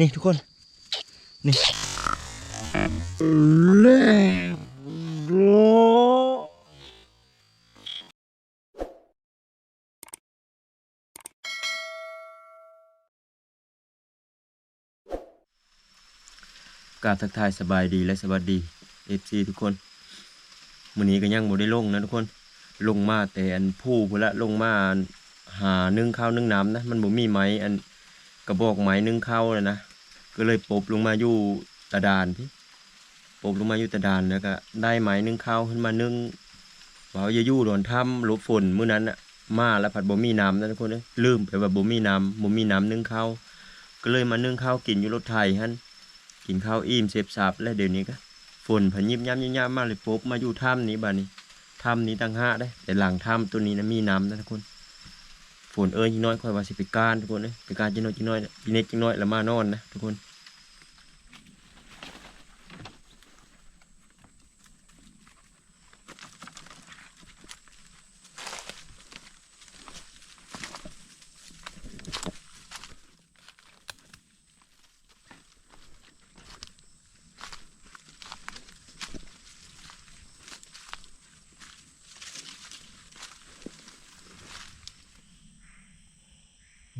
นี่ทุกคน นี่กาบทักทายสบายดีและสวัสดีเอฟซีทุกคนมื้อนี้ก็ยังบ่ได้ลงนะทุกคน ลงมาแต่อันผู้พุ่นละลงมาหานึ่งข้าวนึ่งน้ำนะ มันบ่มีไม้อัน กระบอกไม้นึ่งข้าวเลยนะก็เลยปบลงมาอยู่ตะดานพี่ปบลงมาอยู่ตะดานแล้วก็ ได้ไม้นึ่งข้าวขึ้นมานึ่งว่าอย่ายู่โดนถ้ำหลบฝนมื้อนั้นน่ะมาแล้วผัดบ่มีน้ำนะทุกคนเอ้ยลืมไปว่าบ่มีน้ำบ่มีน้ำนึ่งข้าวก็เลยมานึ่งข้าวกินอยู่รถไถหั่นกินข้าวอิ่มเสพสับแล้วเดี๋ยวนี้ก็ฝนพะยิบย่ำยิบย่ำมาเลยปบมาอยู่ถ้ำนี้บัดนี้ถ้ำนี้ตั้งห้าได้ แต่หลังถ้ำตัวนี้นะมีน้ำนะทุกคน ฝนเอ้ยจิงน้อยคอยว่าสิไปการทุกคนเลยไปการจิน้อยจิน้อยจิเน็กจิน้อยแล้วมานอนนะทุกคน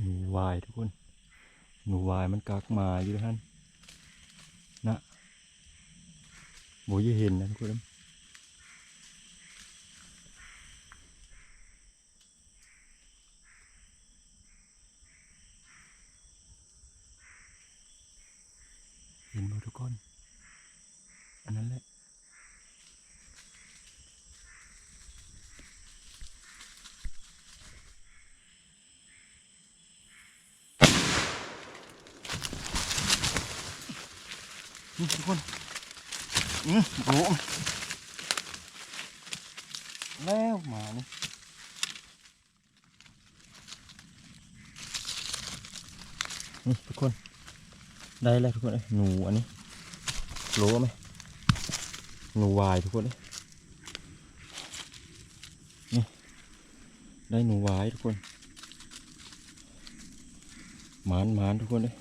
หนูวายทุกคน ห พักมาอยู่ท่านนะโบยเห็นนะทุกคนเห็นหมทุกคน อันนั้นแหละ นี่ทุกคนอืมโอ้แล้วหมานี่นี่ทุกคน ได้แล้วทุกคนเอ้ยหนูอันนี้โหลไหมหนูวายทุกคนเอ้ยนี่ได้หนูวายทุกคนหมานหมานทุกคนเลย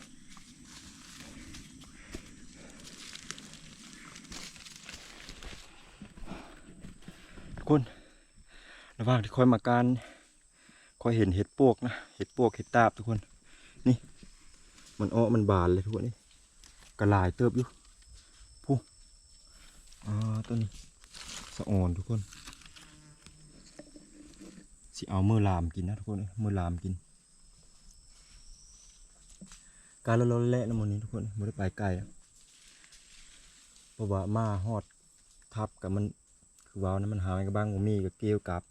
ทุกคนระหว่างที่คอยมาการคอยเห็นเห็ดปวกนะเห็ดปวกเห็ดตาบทุกคน มันอ้อมันบานเลยทุกคนนี่กระลายเติบอยู่ผู้อ่าต้นนี้สะอ่อนทุกคนสิเอามือลามกินนะทุกคนเมือลามกิน การละลนและน้ำมันนี้ทุกคนไม่ได้ไปไกลอะเพราะว่ามาฮอดทับกับมันคือว้านะมันหายกับบ้างผมมีกับเกลียวกับ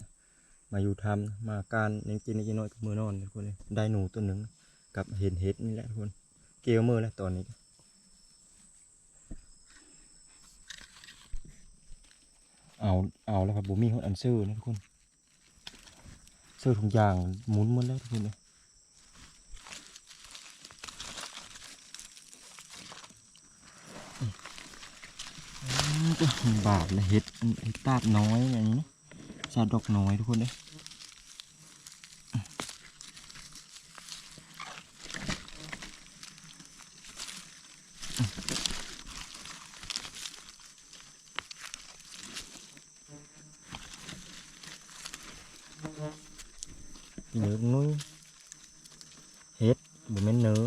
มาอยู่ทำมาการยังกินยังน้อยกับมือนอนทุกคนได้หนูตัวหนึ่งกับเห็นเห็ดนี่แหละทุกคน เกลียวมือแล้วตอนนี้ เอาเอาแล้วครับผมมีคนอันเซอร์นะทุกคนเสื้อถุงยางหมุนหมันแล้วทุกคนเลยบาปเลยเห็ดเห็ดตาบน้อยอย่างนี้ชาดอกน้อยทุกคนเลยเนื้อนุ้ยเห็ดบุแม่นเนื้อ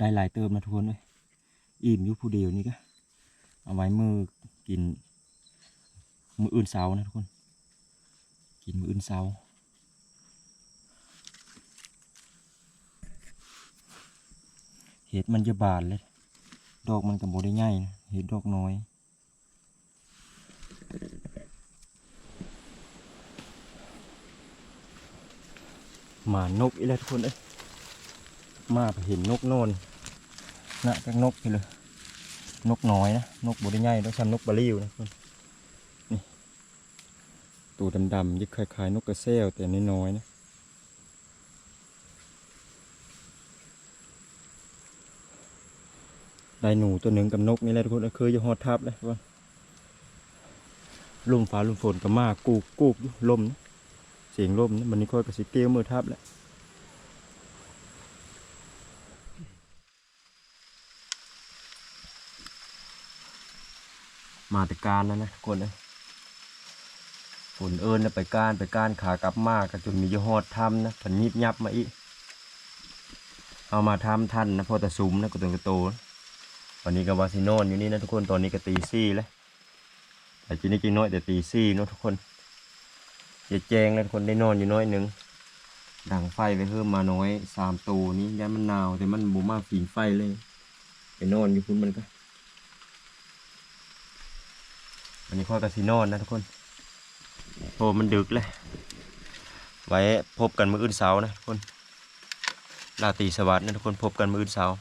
ได้หลายเติมนะทุกคนเลยอิ่มอยู่ผู้เดียวนี่ก็เอาไว้มือกิน มืออื่นเสานะทุกคน กินมืออื่นเช้าเห็ดมันจะบานเลย ดอกมันกับโบได้ใหญ่นะเห็ดดอกน้อยหมานกอีแล้วทุกคนเอ้ยมาไปเห็นนกโนน นะนกนี่เลยนกน้อยนะนกบได้ใหญ่ต้องทำนกบาลิวนะทุกคนนี่ตัวดำๆยิ่คล้ายๆ นกกระเซลแต่น้อยๆนะได้หนูตัวหนึ่งกับนกนี่แหละทุกคนเคยอยู่หอดทับเลยทุกคนลมฟ้าลมฝนก็มากกูกกูกลมนะเสียงลมนะมันนี่ค่อยกระสิเกลียวมือทับแหละ มาแต่การแล้วนะทุกคนนะฝนเอิญนะไปการไปการขากลับมากจนมียหอดทำนะผันยิบยับมาอีกเอามาทำทันนะพอแต่ซุ้มนะกระตุนกระโตนวันนี้ก็วาซิโนนอยู่นี่นะทุกคนตอนนี้ก็ตีซี่แล้วแต่จีนี่จีน้อยแต่ตีซี่เนะทุกคนเจะแจงแล้วทุกคนได้นอนอยู่น้อยหนึ่งดังไฟไปเพิ่มมาน้อยสามตัวนี้ยันมันหนาวแต่มันบูมากฝีไฟเลยไปนอนอยู่พุ่นมันก็ วันนี้พ่อกระซินอนนะทุกคนโอ้มันดึกเลย ไว้พบกันมื้ออื่นเสาร์นะทุกคนลาตีสวัสดิ์นะทุกคนพบกันมื้ออื่นเสาร์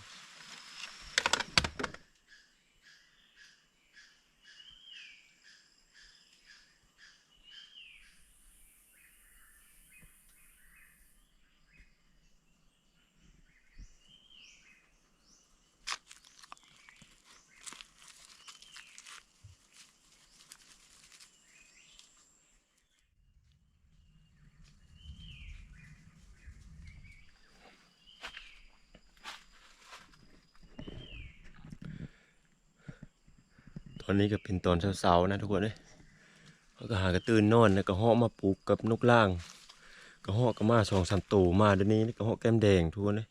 ตอนนี้ก็เป็นตอนเช้าๆนะทุกคนเลยเขาก็หากระตื่นนอนแล้วก็เหาะมาปลูกกับนกล่าง ก็เหาะก็มาสองสามตัวมาเดี๋ยวนี้ก็เหาะแก้มแดงทุกคนเลย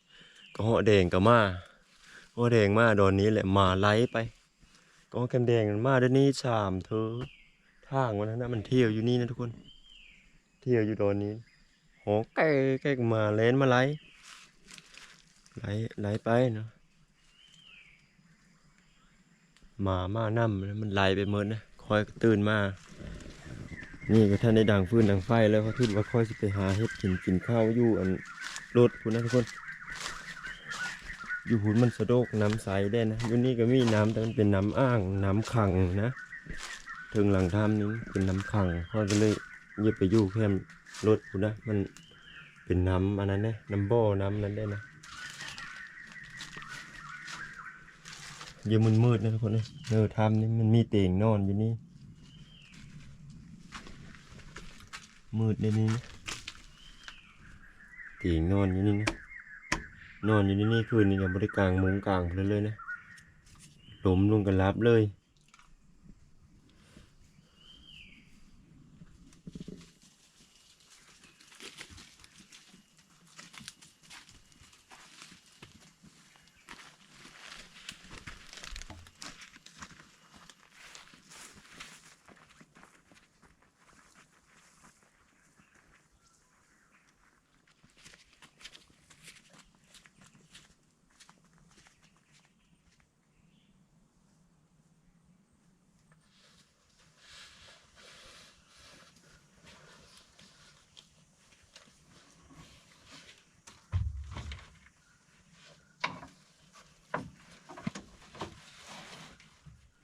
ก็เหาะแดงก็มาเหาะแดงมาดอนนี้แหละมาไล่ไป ก็เหาะแก้มแดงมาเดี๋ยวนี้สามเธอทางวันนั้นนะมันเที่ยวอยู่นี่นะทุกคน เที่ยวอยู่ดอนนี้หอแก่แก่มาเลนมาไล่ไล่ไล่ไปเนาะ ห มามาน้ำแล้วมันไหลไปหมดนนะคอยตื่นมา นี่ก็ท่านได้ดังฟืนดังไฟแล้วเขาคิดว่าคอยสิไปหาเห็ดกินกินข้าวอยู่อันรถคุณนะทุกคน อยู่หุ่นมันสะดกน้ำใสได้นะอยู่นี่ก็มีน้ำแต่มันเป็นน้ำอ้างน้ำขังนะถึงหลังถ้ำนี้เป็นน้ำขังเขาก็เลยเย็บไปอยู่แค่รถคุณนะมันเป็นน้ำอันนั้นนะน้ำบ่อน้ำนั้นได้นะ เดี๋ยวมันมืดนะทุกคนนะเออทำนี่มันมีเตียงนอนอยู่นี่ มืดในนี้นะเตียงนอนอยู่นี่นะ นอนอยู่นี่นี่คืนนี้กับบริกลางมุงกลางเลยเลยนะหลมลงกันรับเลย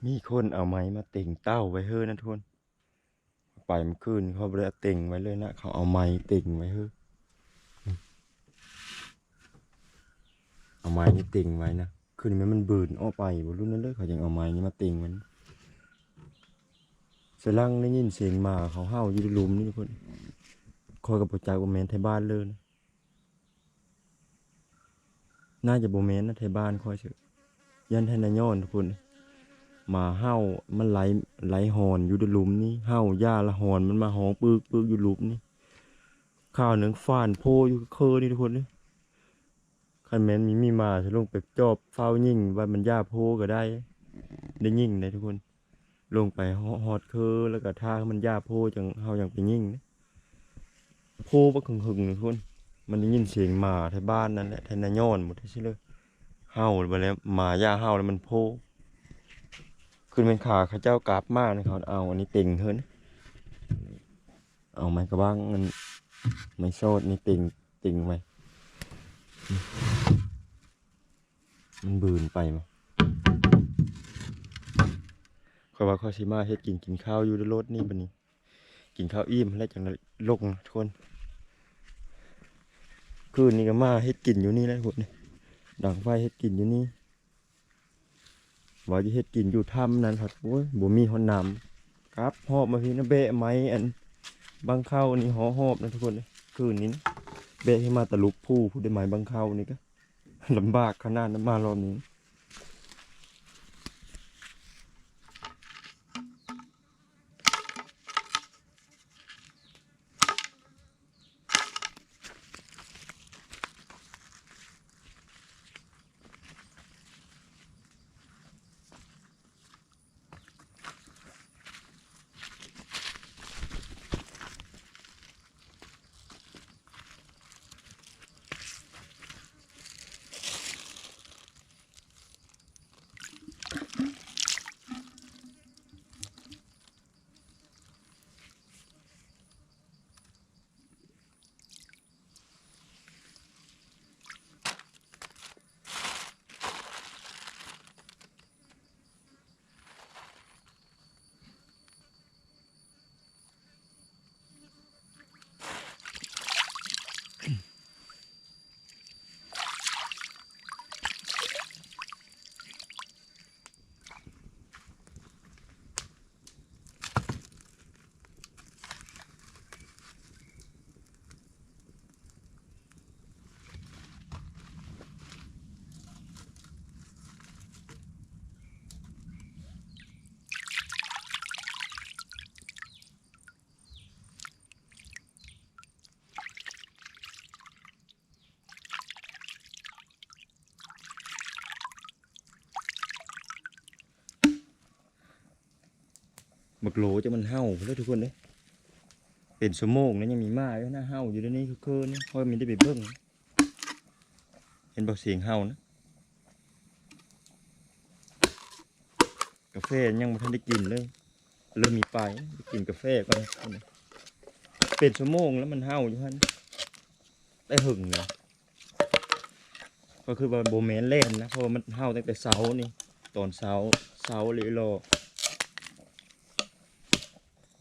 มีคนเอาไม้มาเต่งเต้าไว้เฮ้อนะทุนไปมื่อคืนเขาเลยเอาเต่งไว้เลยนะเขาเอาไม้เต่งไว้เฮ้ออืมเอาไม้นี่เต่งไว้นะคืนนี้มันบืนออกไปบนรุ่นนั้นเลยเขายังเอาไม้นี่มาเต่งไว้นเสยหลังได้ยินเสียงหมาเขาเห่าอยู่ในลุมนี่ทุกคนคอยกับปุจากโอแมนไทยบ้านเลยนะน่าจะโบแมนนะไทยบ้านคอยเถอยันไทยนายอนทุกคน มาเห่ามันไหลไหลหอนอยู่ในหลุมนี่เห่าย่าละหอนมันมาหองปึกปึกอยู่หลุมนี่ข้าวหนึ่งฟานโพอยู่เคอนี่ทุกคนนี่คันแมนมีมีมาจะลงไปจอบเฝ้ายิ่งว่ามันย่าโพก็ได้ ได้ยิ่งเลยทุกคน ลงไปฮอดเคอแล้วก็ท่ามันย่าโพจังเฮาอย่างไปยิ่งนะโพบักหึงหึงทุกคน มันได้ยินเสียงหมาที่บ้านนั่นแหละที่นาย้อนหมดที่เลยเห่าไปแล้วหมาย่าเห่าแล้วมันโพ ขึ้นเป็นขาเขาเจ้ากราบมากนะเขาเอาอันนี้เต็งเฮินเอาไม้กระบ้างมันไม่โซดนี่เต็งเต็งไหมมันบืนไปมั้ยเขาว่าเขาสิมาเฮ็ดกินกินข้าวอยู่ในรถนี่บัดนี้ กินข้าวอิ่มแล้วจังลงทุกคนคืนนี้ก็มาเฮ็ดกินอยู่นี่แหละพวกนี้ดังไฟเฮ็ดกินอยู่นี่ ว่าจะเฮ็ดกินอยู่ถ้ำนั้นครับโอ้ยบ่มีหอนน้ำครับหอบมาพี่นะเบะไม้อันบางเข้านี่หอหอบนะทุกคนคืนนี้นะเบะให้มาตะลุกผู้ผู้ได้ไม้บางเข้านี่ก็ลำบากขนาดนั้นมารอบนี้ บักโหลจะมันเห่าแล้วทุกคนเลยเป็นสมงนะยังมีมาอยู่น้าเห่าอยู่ในนี้คือคืนนี่เพราะมันได้ไปเบิ้งเห็นบอกเสียงเห่านะกาแฟยังไม่ทันได้กินเลยเริ่มมีไปกินกาแฟก่อนเป็นสมงแล้วมันเห่าอยู่ฮันได้หึงเลยก็คือว่าโบแมนเล่นนะเพราะมันเห่าตั้งแต่เสานี่ตอนเสาเสาเลยรอ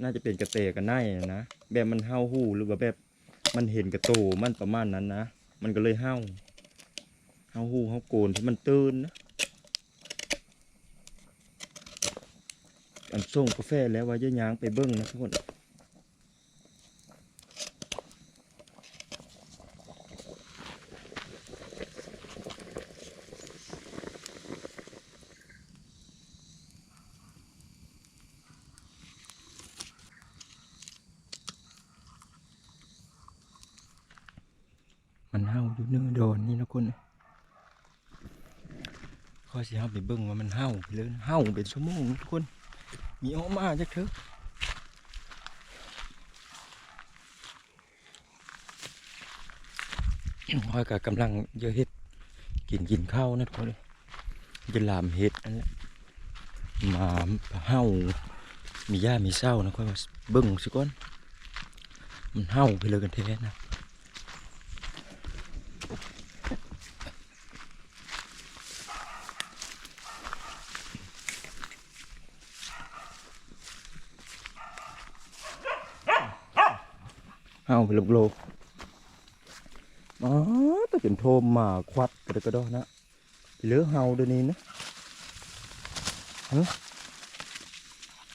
น่าจะเป็นกระเตกันไนนะแบบมันเห่าหู้หรือว่าแบบมันเห็นกระโตมันประมาณนั้นนะมันก็เลยเห่าเห่าหู้เห่าโกนที่มันตื่นนะอันส่งกาแฟแล้วว่าจะยางไปเบิ้งนะทุกคน มันเห่าอยู่เนื้อโดนนี่นะคุณข้อสิเห่าไปเบิ้งว่ามันเห่าไปเลยเห่าเป็นชั่วโมงทุกคนมีออกมาจากเถอะพ่อยกับกำลังเยอะเห็ดกินกินข้าวนะทุกคนเลยจะลามเห็ดนั่นแหละหมาเห่ามีหญ้ามีเศร้านะค่อยเบิ้งสิก้อนมันเห่าไปเลยกันแท้นะ ไปลบโลอ๋อตัวเป็นโทมมาควัดกระดกระดอนะเหลือเฮาเดี๋ยวนี้นะฮะ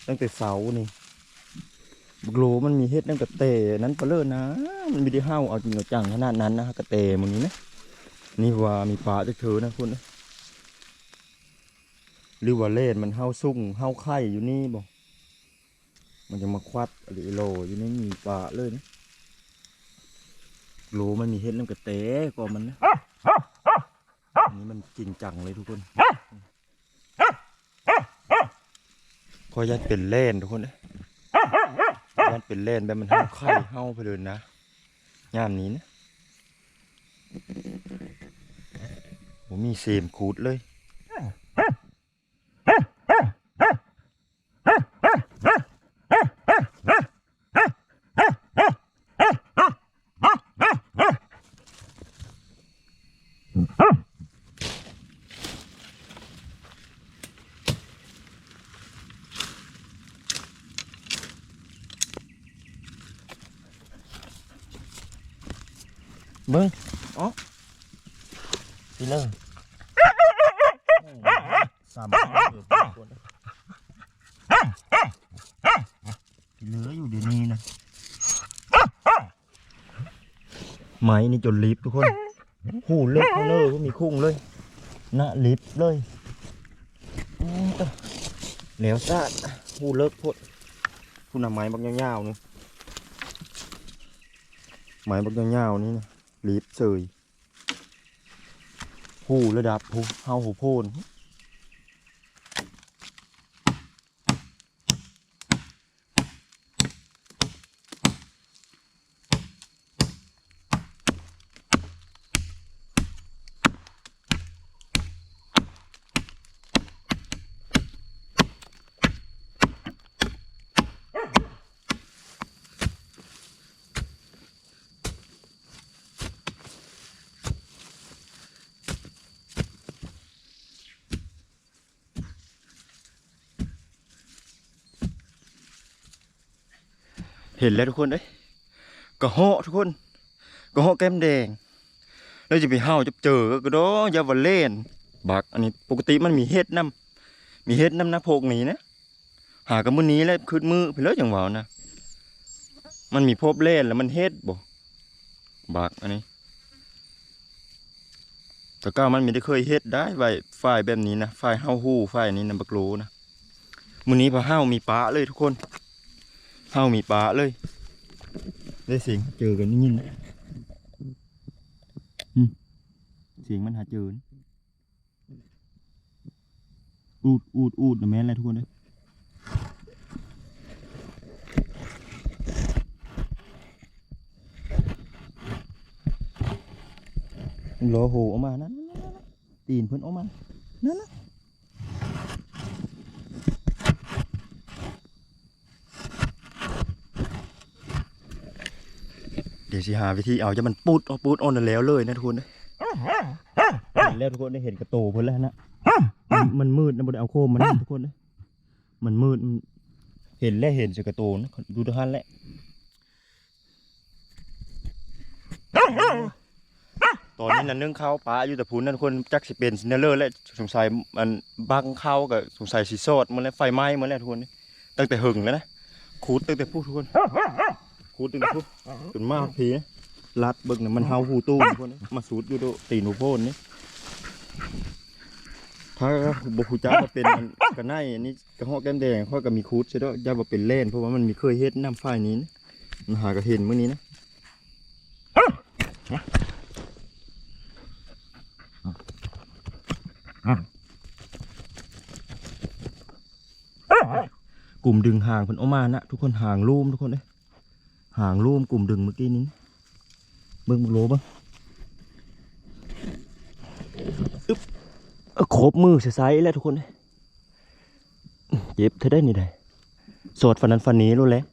ตั้งแต่เสานี่บักโลมันมีเฮ็ดตั้งแต่เตนั้นไปเลยนะ มันม่ได้เฮาเอาจริงเอาจังขนาดนั้นนะกระเตมึงนี้นะนี่ว่ามีปลาจะเถอนะคุณนะหรือว่าเล่นมันเฮาซุ่งเฮาไข่อยู่นี่บ่มันจะมาควัดหรือโลอยู่นี่มีปลาเลยนะ รู้มันมีเห็ดน้ำกระเตะก็มันนะอันนี้มันจริงจังเลยทุกคนขอยันเป็นเล่นทุกคนนะยันเป็นเล่นแบบมันห้าไข่เห่าไปเลยนะยามนี้นะผมมีเสมขูดเลย เบิ้งอ๋อพี่เลิกสามพี่เหลืออยู่เดี๋ยวนี้นะไม้นี่จนลิฟทุกคนหูเลิกเขาเลยว่ามีคุ้งเลยหน้าลิฟเลยอืมเอ้อแล้วซะหูเลิกพดผู้นำไม้บักยาวๆนี่ไม้บักยาวๆนี่นะ ลีบเสยหูระดับหูเฮาหูโพน เห็นแล้วทุกคนเอ้ยกระเหาะทุกคนกระเหาะแก้มแดง แล้วจะไปเฮาจะเจอก็ดอยาวเล่น บักอันนี้ปกติมันมีเฮ็ดน้ำมีเฮ็ดน้ำนะโพกนี้นะ หากับมือนี้แล้วคืดมือไปเลยจังหวะนะ มันมีพบเล่นแล้วมันเฮ็ดบ่บักอันนี้แต่ก้ามันไม่ได้เคยเฮ็ดได้ไว้ฝ่ายแบบนี้นะฝ่ายเฮาฮู้ฝ่ายนี้นะบักโลนะมื้อนี้พอเฮามีปลาเลยทุกคน เฮามีปลาเลย ได้เสียงเจอกันนี่ยินนะอืมเสียงมันหาเจออูดอูดอูดนะแม่นอะไรทุกคนเลยรอโหออกมานั่นนั่นนั่นนั่นตีนเพิ่นออกมานั่นนะ ดี๋ยวสิหาวิธีเอาจะมันปูดเอาปูดเออนนแล้วเลยนะทุกคนเด้อเห็นแล้วทุกคนได้เห็นกระโตเพิ่นแล้วนะมันมันมืดนะบ่ได้เอาโคมมันทุกคนเด้อมันมืดมันเห็นแล้วเห็นจะกระโตนะดูทุกท่านแหละตอนนี้นั่นนึ่งข้าวปลาอยู่แต่พูนนั่นคนจักสิเป็นซินเนอร์และสงสัยมันบังข้าวกับสงสัยสีโซดมันแล้วไฟไหม้มันแล้วทุกคนนี่ตั้งแต่หึงแล้วนะขูดตั้งแต่พูดทุกคน ขูดตั้งแต่พูดจนมากพีนะลัดเบิ่งน่ะมันเฮาหูตู้ทุกคนนี่มาสูดอยู่โดตีนหูโพนนี่ถ้าบุคุจ้ามาเป็นมันกระไนอันนี้กระเหาะแก้มแดงค่อยก็มีคูดใช่ด้วยย่ามาเป็นเล่นเพราะว่ามันมีเคยเฮ็ดน้ำฝ้ายนี้นะมันหากระเห็นมื้อนี้นะกลุ่มดึงห่างเพิ่นเออกมานะทุกคนห่างรูมทุกคนเอ้ย ห่างรูมกลุ่มดึงเมื่อกี้นี้เบิ่งโลบ้างอึ๊บครบมือเสียไซแล้วทุกคนเยเจ็บเธอได้นี่ได้สดฟันนั้นฟันนี้รู้แล้ว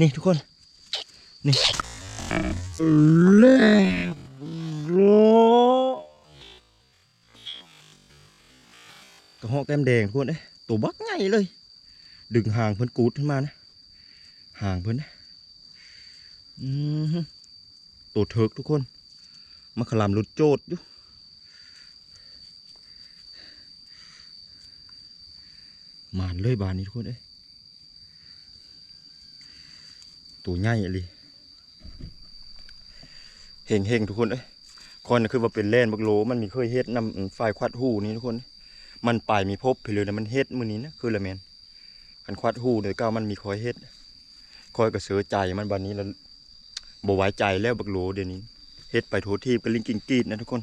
นี่ทุกคน นี่เล่โลกระหอกแก้มแดงทุกคนเอ้ยตัวบักใหญ่เลย ดึงห่างเพิ่นกูดขึ้นมานะห่างเพิ่นนะอือหือตัวเถิกทุกคน มาขลามรุดโจดอยู่มานเลยบานนี้ทุกคนเอ้ย ตัวใหญ่เลยเฮงเฮงทุกคนเอ้ยคอนคือว่าเป็นแล่นบักโลมันมีเคยเฮ็ดนำฝ่ายควัดหูนี่ทุกคน มันปลายมีพบไปเลยนะมันเฮ็ดมือนี้นะคือละแมนคันควัดหูโดยก้ามันมีคอยเฮ็ดคอยก็เสือใจมันบัดนี้แล้วบ่ไว้ใจแล้วบักโลเดี๋ยวนี้เฮ็ดไปโทษทีก็ลิงกิงกีดนะทุกคน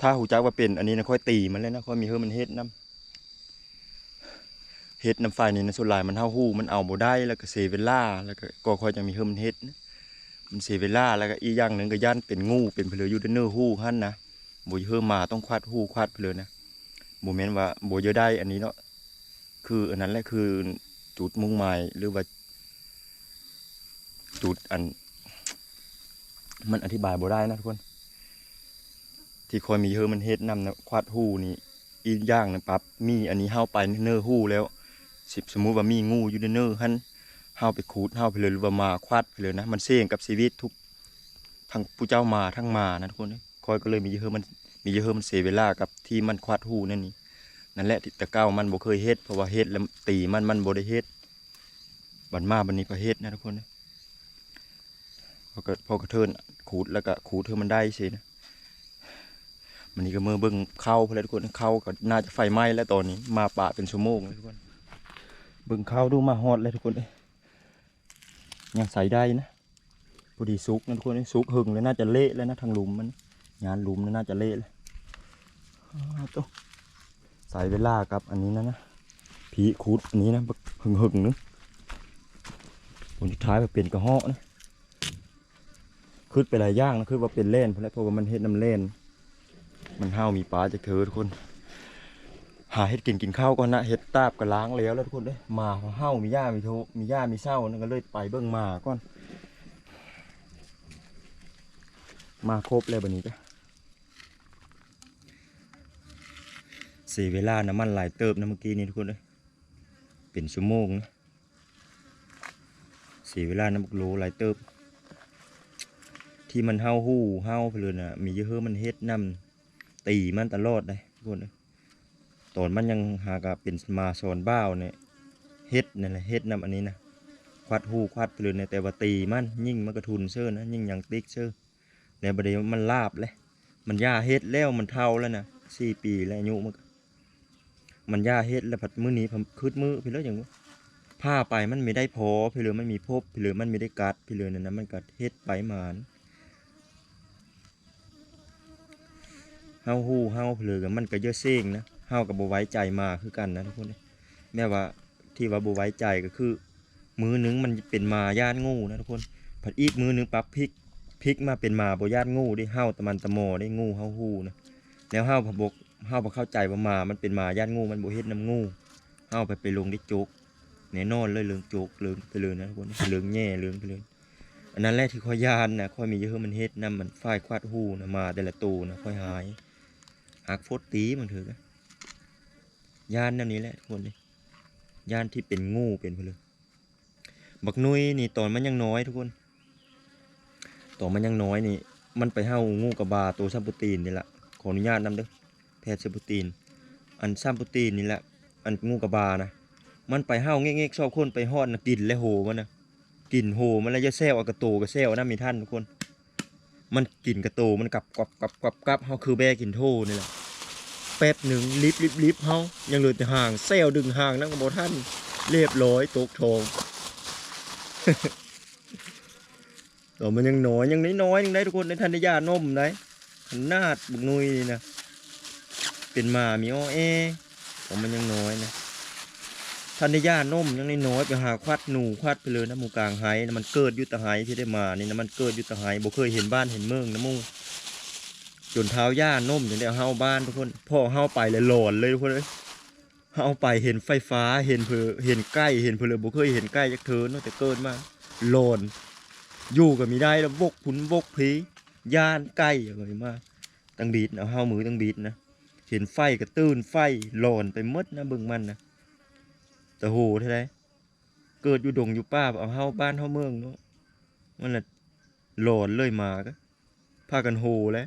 ถ้าหูจักว่าเป็นอันนี้นะค่อยตีมันเลยนะค่อยมีเฮือมันเฮ็ดน้ำ เฮ็ดน้ำไฟนี่นะสุดลายมันเท่าหูมันเอาบ่ได้แล้วก็เสียเวลาแล้วก็ก็ค่อยจะมีเฮือมันเฮ็ดมันเสียเวลาแล้วก็อีกอย่างหนึ่งก็ย่านเป็นงูเป็นเพลืออยู่ในเนื้อหูหั่นนะบ่เฮือมาต้องควัดหูควัดเพลือนะบ่แม่นว่าบ่เยอะได้อันนี้เนาะคืออันนั้นแหละคือจุดมุ่งหมายหรือว่า จุดอัน มันอธิบายบ่ได้นะทุกคน ที่คอยมีเฮอมันเฮ็ดนำนะควาดหูนี่อีกอย่างนะปรับมีอันนี้เฮาไปเนอร์หูแล้ว สิบสมมุติว่ามีงูอยู่ในเนอร์หันเฮาไปขูดเฮาไปเลยหรือว่ามาควาดไปเลยนะ มันเสี่ยงกับชีวิตทุกทั้งผู้เจ้ามาทั้งมานะทุกคนคอยก็เลยมีเฮอมันมีเฮอมันเสียเวลากับที่มันควาดหูนั่นนี่นั่นแหละที่แตะเก้ามันบ่เคยเฮ็ดเพราะว่าเฮ็ดแล้วตีมันมันบ่ได้เฮ็ดบัดมาบัดนี้ก็เฮ็ดนะทุกคนนะพอก็พอกระเทินขูดแล้วก็ขูดเธอมันได้สินะมันนี่ก็มือเบิ่งเข้าเพอแล้วทุกคนเข้าก็น่าจะไฟไหม้แล้วตอนนี้มาป่าเป็นชั่วโมงเลยทุกคน บิ่งเข้าดูมาฮอดเลยทุกคนเอ้ยยังใส่ได้นะพอดีซุกนะทุกคนเอ้ยซุกหึงเลยน่าจะเละแล้วนะทางหลุมมันงานหลุมน่าจะเละเลยอ้าวโตัวใส่เวลากับอันนี้นะนะผีคูดอันนี้นะหึงหึงนึงผลสุดท้ายมาเป็นกระหาะนะคืดไปหลายย่างนะคือว่าเป็นเล่นเพราะวเพราะว่ามันเฮ็ดน้ำเล่น มันห้าวมีปลาจากเธอทุกคน หาเห็ดกินกินข้าวก่อนนะเห็ดตาบก็ล้างแล้วแล้วทุกคนเด้ยมาเห้ามีหญ้ามีโทมีหญ้ามีเศร้านั่นก็เลยไปเบิ่งมาก่อน มาครบเลยบันนี้จ้ะเสียเวลาน้ำมันหลายเติบนะเมื่อกี้นี้ทุกคนเลยเป็นชั่วโมงนะเสียเวลาน้ำบักโลหลายเติบ ที่มันเฮาหู้เฮาเพลินอะมีเยอะมันเฮ็ดนำตีมันตลอดเลยทุกคนเอ้ย ตอนมันยังหากเป็นมาสอนบ้าวเนี่ยเฮ็ดนั่นแหละเฮ็ดนำอันนี้นะควัดหูควัดเพลินเนี่ยแต่ว่าตีมันยิ่งมันกระทุนเชื่อนะยิ่งยังติ๊กเชื่อในประเดี๋ยวมันลาบเลยมันย่าเฮ็ดแล้วมันเท่าแล้วนะสี่ปีแล้วอายุมันมันย่าเฮ็ดแล้วผัดมื้อนี้ผมคืดมือพี่เลยอย่างว่าผ้าไปมันไม่ได้พอพี่เลยมันมีพบพี่เลยมันไม่ได้กัดพี่เลยนั่นนะมันกัดเฮ็ดไปหมานเฮาฮู้เฮาเพลือกับมันก็เยอะเซ้งนะ เฮากับบไว้ใจมาคือกันนะทุกคนแม้ว่าที่ว่าบไว้ใจก็คือ มือหนึงมันเป็นมาย่านงูนะทุกคนผัดอีกมือหนึงปรับพริกพริกมาเป็นมาบ่ย่านงูได้เฮาตะมันตะโมได้งูเฮาฮู้นะแล้วเฮาพะบกเฮาบ่เข้าใจว่ามามันเป็นมาย่านงูมันบเฮ็ดน้ำงูเฮาไปไปลงได้จุกแน่นอนเลยเรื่องจุกเรื่องไปเลยนะทุกคนเรื่องแย่เรื่องไปเลยอันนั้นแหละที่คอยยานนะคอยมีเยอะมันเฮ็ดนํมันฝ้ายควาดหูนะมาแต่ละตูนะคอยหายหักโฟดตีมันเถอะ ย่านนั่นนี้แหละทุกคนเลยย่านที่เป็นงูเป็นไปเลยบักนุ้ยนี่ตอนมันยังน้อยทุกคนตอนมันยังน้อยนี่ มันไปเห่างูกระบาตัวซัมปูตีนนี่แหละขออนุญาตนำเด้อแพทย์ซัมปูตีน อันซัมปูตีนนี่แหละ อันงูกระบานะมันไปเห่าเงี้ยๆชอบคนไปฮอดนะกินและโหมันนะกินโหมันแล้วจะแซวอากระโตกระแซวนะมีท่านทุกคน มันกินกระโตมันกลับกลับกลับกลับกับเฮาคือแบกินโทนี่แหละ แป๊บหนึ่งลิบลิบลิบเฮายังเหลือแต่ห่างเซลดึงห่างนั่งบโบท่านเรียบร้อยตกทองต่อมันยังน้อยยังน้อยๆยังได้ทุกคนในทันยานมได้ขนาดบุกนุยนี่นะเป็นหมามีอ้อแอต่อมันยังน้อยนะทันยานมยังน้อยไปหาควัดหนูควัดไปเลยนะหมูกลางไฮนะมันเกิดยุตะไฮที่ได้มานี่นะมันเกิดยุตะไฮบ่เคยเห็นบ้านเห็นเมืองนะหมู จนเท้าย่านมอย่างเดียวเฮาบ้านทุกคนพ่อเฮาไปเลยหลอนเลยทุกคนเลยเฮาไปเห็นไฟฟ้าเห็นเพอเห็นใกล้เห็นเพอเลบ่เคยเห็นใกล้จักเธอเนาะแต่เกิดมาหลอนอยู่ก็มีได้แล้วบกผุนบกผีย่านใกล้อะไรมาตั้งบีดเอาเฮามือตั้งบีดนะเห็นไฟก็ตื่นไฟหลอนไปมดนะบิ่งมันนะแต่โหเท่าไรเกิดอยู่ดงอยู่ป่าเอาเฮาบ้านเฮาเมืองเนาะมันน่ะหลอนเลยมาก็พากันโหแล้ว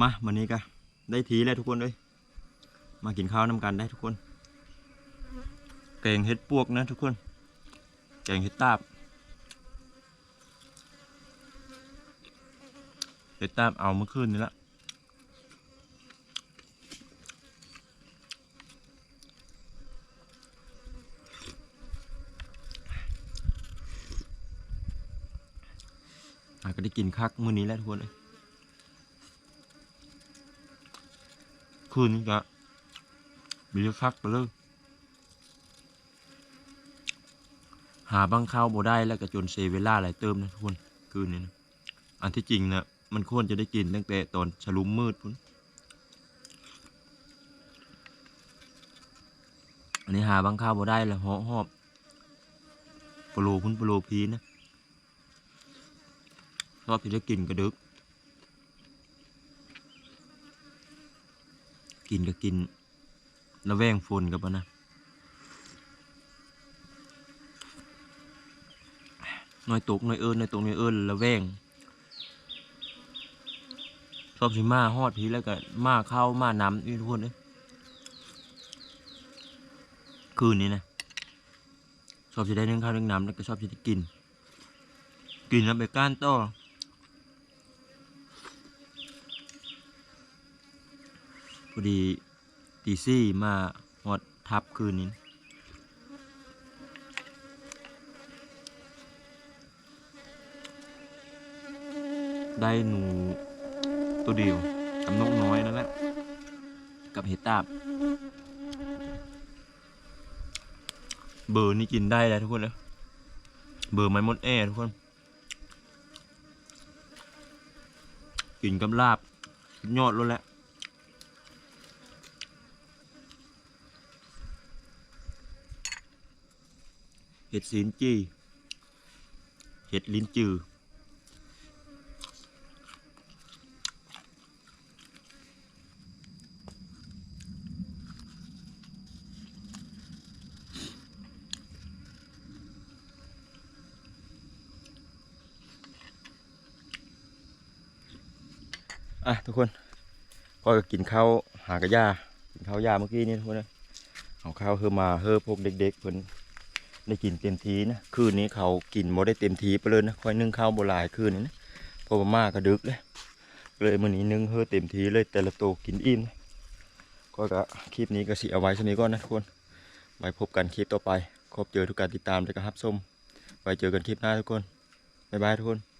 มาวันนี้ก็ได้ทีแล้วทุกคนเลยมากินข้าวนำกันได้ทุกคน แกงเห็ดปวกนะทุกคน แกงเห็ดตาบ เห็ดตาบเอาเมื่อคืนนี้ละอะก็ได้กินคักมื้อนี้แล้วทุกคนเลย คืนนี้ก็มีเยอะคักไปเลยหาบางข้าวบ่ได้แล้วก็จนเซเวลาหลายเติมนะทุกคนคืนนี้นะอันที่จริงนะมันควรจะได้กินตั้งแต่ตอนฉลุมมืดพุ่นอันนี้หาบางข้าวบ่ได้แล้วหอหอบโปโลพุ่นโปโลพีนะชอบที่ได้กินกระดึก กินก็กินระแวงฝนกับมันนะน้อยตกน้อยเอิญน้อยตกน้อยเอิญละแวงชอบสิมาฮอดพีแล้วก็มาเข้ามาน้ำนี่ทุกคนเอ้ยคืนนี้นะชอบสิได้นึ่งข้าวนึ่งน้ำแล้วก็ชอบสิได้กิน กินแล้วไปก้านต่อ พอดีตีซี่มาฮอดทับคืนนี้ได้หนูตัวเดียวกับนกน้อยนั่นแหละกับเห็ดตาบ เบอร์นี่กินได้แล้วทุกคนเลยเบอร์ไม้มดแอทุกคน กินกับลาบยอดแล้วแหละ เห็ดซีนจีเห็ดลิ้นจืออะทุกคนก็กินข้าวหากระยากินข้าวยาเมื่อกี้นี่ทุกคนนะเอาข้าวเฮอมาเฮอพวกเด็กๆเพิ่น ได้กินเต็มทีนะคืนนี้เขากินบ่ได้เต็มทีไปเลยนะค่อยนึ่งข้าวโบราณคืนนี้นะเพราะว่ามาก็ดึกเลยเลยมื้อนี้นึ่งเฮอเต็มทีเลยแต่ละโตวกินอิ่มนะก็กะคลิปนี้ก็สิเอาไว้เท่านี้ก่อนนะทุกคนไว้พบกันคลิปต่อไปขอบเจอทุกการติดตามและก็รับชมไว้เจอกันคลิปหน้าทุกคนบ๊ายบายทุกคน